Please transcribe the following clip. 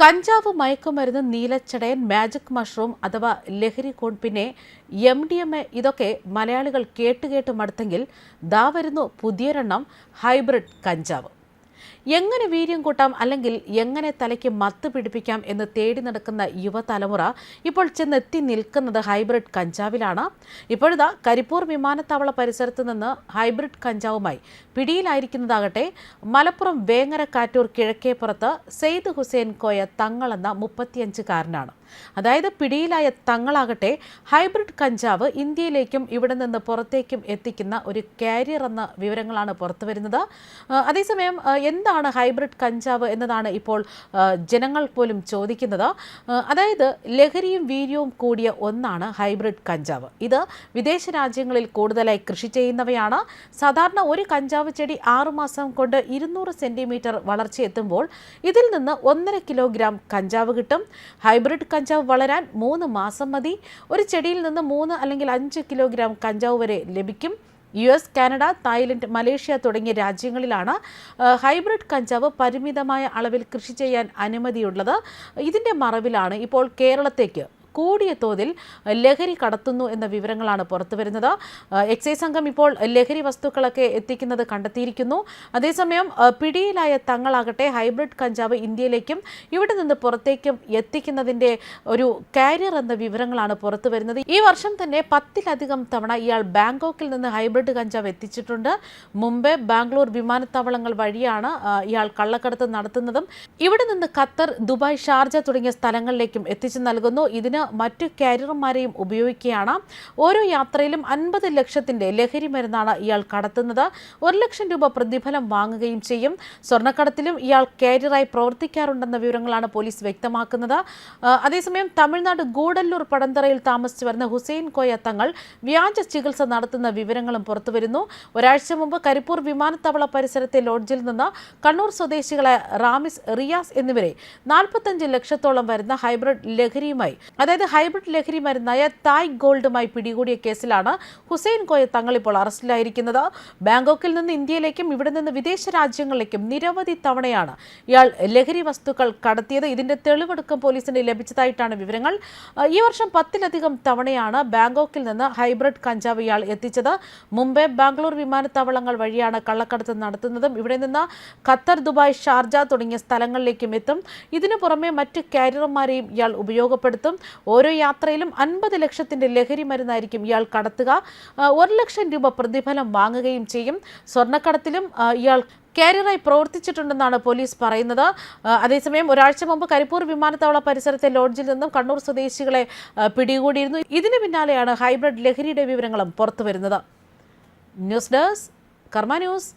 കഞ്ചാവ് മയക്കുമരുന്ന് നീലച്ചടയൻ magic mushroom അഥവാ ലഹരി കോൺ. പിന്നെ എം ഡി എം എ ഇതൊക്കെ മലയാളികൾ കേട്ടുകേട്ട് മടുത്തെങ്കിൽ ദാ വരുന്നു പുതിയൊരെണ്ണം ഹൈബ്രിഡ് കഞ്ചാവ്. എങ്ങനെ വീര്യം കൂട്ടാം അല്ലെങ്കിൽ എങ്ങനെ തലയ്ക്ക് മത്ത് പിടിപ്പിക്കാം എന്ന് തേടി നടക്കുന്ന യുവതലമുറ ഇപ്പോൾ ചെന്നെത്തി നിൽക്കുന്നത് ഹൈബ്രിഡ് കഞ്ചാവിലാണ്. ഇപ്പോഴിതാ കരിപ്പൂർ വിമാനത്താവള പരിസരത്ത് നിന്ന് ഹൈബ്രിഡ് കഞ്ചാവുമായി പിടിയിലായിരിക്കുന്നതാകട്ടെ മലപ്പുറം വേങ്ങര കാറ്റൂർ കിഴക്കേപ്പുറത്ത് സെയ്ദ് ഹുസൈൻ കോയ തങ്ങളെന്ന മുപ്പത്തിയഞ്ചുകാരനാണ്. അതായത് പിടിയിലായ തങ്ങളാകട്ടെ ഹൈബ്രിഡ് കഞ്ചാവ് ഇന്ത്യയിലേക്കും ഇവിടെ നിന്ന് പുറത്തേക്കും എത്തിക്കുന്ന ഒരു കാരിയർ എന്ന വിവരങ്ങളാണ് പുറത്തുവരുന്നത്. വരുന്നത് അതേസമയം ആ, എന്താണ് ഹൈബ്രിഡ് കഞ്ചാവ് എന്നതാണ് ഇപ്പോൾ ജനങ്ങൾ പോലും ചോദിക്കുന്നത്. അതായത് ലഹരിയും വീര്യവും കൂടിയ ഒന്നാണ് ഹൈബ്രിഡ് കഞ്ചാവ്. ഇത് വിദേശ രാജ്യങ്ങളിൽ കൂടുതലായി കൃഷി ചെയ്യുന്നവയാണ്. സാധാരണ ഒരു കഞ്ചാവ് ചെടി ആറുമാസം കൊണ്ട് ഇരുന്നൂറ് സെന്റിമീറ്റർ വളർച്ചയെത്തുമ്പോൾ ഇതിൽ നിന്ന് ഒന്നര കിലോഗ്രാം കഞ്ചാവ് കിട്ടും. ഹൈബ്രിഡ് കഞ്ചാവ് വളരാൻ മൂന്ന് മാസം മതി. ഒരു ചെടിയിൽ നിന്ന് മൂന്ന് അല്ലെങ്കിൽ അഞ്ച് കിലോഗ്രാം കഞ്ചാവ് വരെ ലഭിക്കും. U S Canada Thailand Malaysia തുടങ്ങിയ രാജ്യങ്ങളിലാണ് ഹൈബ്രിഡ് കഞ്ചാവ് പരിമിതമായ അളവിൽ കൃഷി ചെയ്യാൻ അനുമതിയുള്ളത്. ഇതിന്റെ മറവിലാണ് ഇപ്പോൾ കേരളത്തേക്ക് കൂടിയ തോതിൽ ലഹരി കടത്തുന്നു എന്ന വിവരങ്ങളാണ് പുറത്തു വരുന്നത്. എക്സൈസ് സംഘം ഇപ്പോൾ ലഹരി വസ്തുക്കളൊക്കെ എത്തിക്കുന്നത് കണ്ടെത്തിയിരിക്കുന്നു. അതേസമയം പിടിയിലായ തങ്ങളാകട്ടെ ഹൈബ്രിഡ് കഞ്ചാവ് ഇന്ത്യയിലേക്കും ഇവിടെ നിന്ന് പുറത്തേക്കും എത്തിക്കുന്നതിന്റെ ഒരു കാരിയർ എന്ന വിവരങ്ങളാണ് പുറത്തു വരുന്നത്. ഈ വർഷം തന്നെ പത്തിലധികം തവണ ഇയാൾ ബാങ്കോക്കിൽ നിന്ന് ഹൈബ്രിഡ് കഞ്ചാവ് എത്തിച്ചിട്ടുണ്ട്. മുംബൈ ബാംഗ്ലൂർ വിമാനത്താവളങ്ങൾ വഴിയാണ് ഇയാൾ കള്ളക്കടത്ത് നടത്തുന്നതും. ഇവിടെ നിന്ന് ഖത്തർ ദുബായ് ഷാർജ തുടങ്ങിയ സ്ഥലങ്ങളിലേക്കും എത്തിച്ചു നൽകുന്നു. ഇതിന് മറ്റു കാരിയർമാരെയും ഉപയോഗിക്കുകയാണ്. ഓരോ യാത്രയിലും അൻപത് ലക്ഷത്തിന്റെ ലഹരി മരുന്നാണ് ഇയാൾ കടത്തുന്നത്. ഒരു ലക്ഷം രൂപ പ്രതിഫലം വാങ്ങുകയും ചെയ്യും. സ്വർണക്കടത്തിലും ഇയാൾ കാരിയറായി പ്രവർത്തിക്കാറുണ്ടെന്ന വിവരങ്ങളാണ് പോലീസ് വ്യക്തമാക്കുന്നത്. അതേസമയം തമിഴ്നാട് ഗൂഡല്ലൂർ പടന്തറയിൽ താമസിച്ചു വരുന്ന ഹുസൈൻ കോയ തങ്ങൾ വ്യാജ ചികിത്സ നടത്തുന്ന വിവരങ്ങളും പുറത്തുവരുന്നു. ഒരാഴ്ച മുമ്പ് കരിപ്പൂർ വിമാനത്താവള പരിസരത്തെ ലോഡ്ജിൽ നിന്ന് കണ്ണൂർ സ്വദേശികളായ റാമിസ് റിയാസ് എന്നിവരെ നാൽപ്പത്തഞ്ച് ലക്ഷത്തോളം വരുന്ന ഹൈബ്രിഡ് ലഹരിയുമായി അതായത് ഹൈബ്രിഡ് ലഹരി മരുന്നായ തായ് ഗോൾഡുമായി പിടികൂടിയ കേസിലാണ് ഹുസൈൻ കോയ തങ്ങൾ ഇപ്പോൾ അറസ്റ്റിലായിരിക്കുന്നത്. ബാങ്കോക്കിൽ നിന്ന് ഇന്ത്യയിലേക്കും ഇവിടെ നിന്ന് വിദേശ രാജ്യങ്ങളിലേക്കും നിരവധി തവണയാണ് ഇയാൾ ലഹരി വസ്തുക്കൾ കടത്തിയത്. ഇതിന്റെ തെളിവെടുക്കം പോലീസിന് ലഭിച്ചതായിട്ടാണ് വിവരങ്ങൾ. ഈ വർഷം പത്തിലധികം തവണയാണ് ബാങ്കോക്കിൽ നിന്ന് ഹൈബ്രിഡ് കഞ്ചാവ് ഇയാൾ എത്തിച്ചത്. മുംബൈ ബാംഗ്ലൂർ വിമാനത്താവളങ്ങൾ വഴിയാണ് കള്ളക്കടത്ത് നടത്തുന്നതും ഇവിടെ നിന്ന് ഖത്തർ ദുബായ് ഷാർജ തുടങ്ങിയ സ്ഥലങ്ങളിലേക്കും എത്തും. ഇതിനു പുറമെ മറ്റ് കാരിയർമാരെയും ഇയാൾ ഉപയോഗപ്പെടുത്തും. ഓരോ യാത്രയിലും അൻപത് ലക്ഷത്തിന്റെ ലഹരി മരുന്നായിരിക്കും ഇയാൾ കടത്തുക. ഒരു ലക്ഷം രൂപ പ്രതിഫലം വാങ്ങുകയും ചെയ്യും. സ്വർണക്കടത്തിലും ഇയാൾ കാരിയറായി പ്രവർത്തിച്ചിട്ടുണ്ടെന്നാണ് പോലീസ് പറയുന്നത്. അതേസമയം ഒരാഴ്ച മുമ്പ് കരിപ്പൂർ വിമാനത്താവള പരിസരത്തെ ലോഡ്ജിൽ നിന്നും കണ്ണൂർ സ്വദേശികളെ പിടികൂടിയിരുന്നു. ഇതിന് പിന്നാലെയാണ് ഹൈബ്രിഡ് ലഹരിയുടെ വിവരങ്ങളും പുറത്തുവരുന്നത്. News desk Karma news.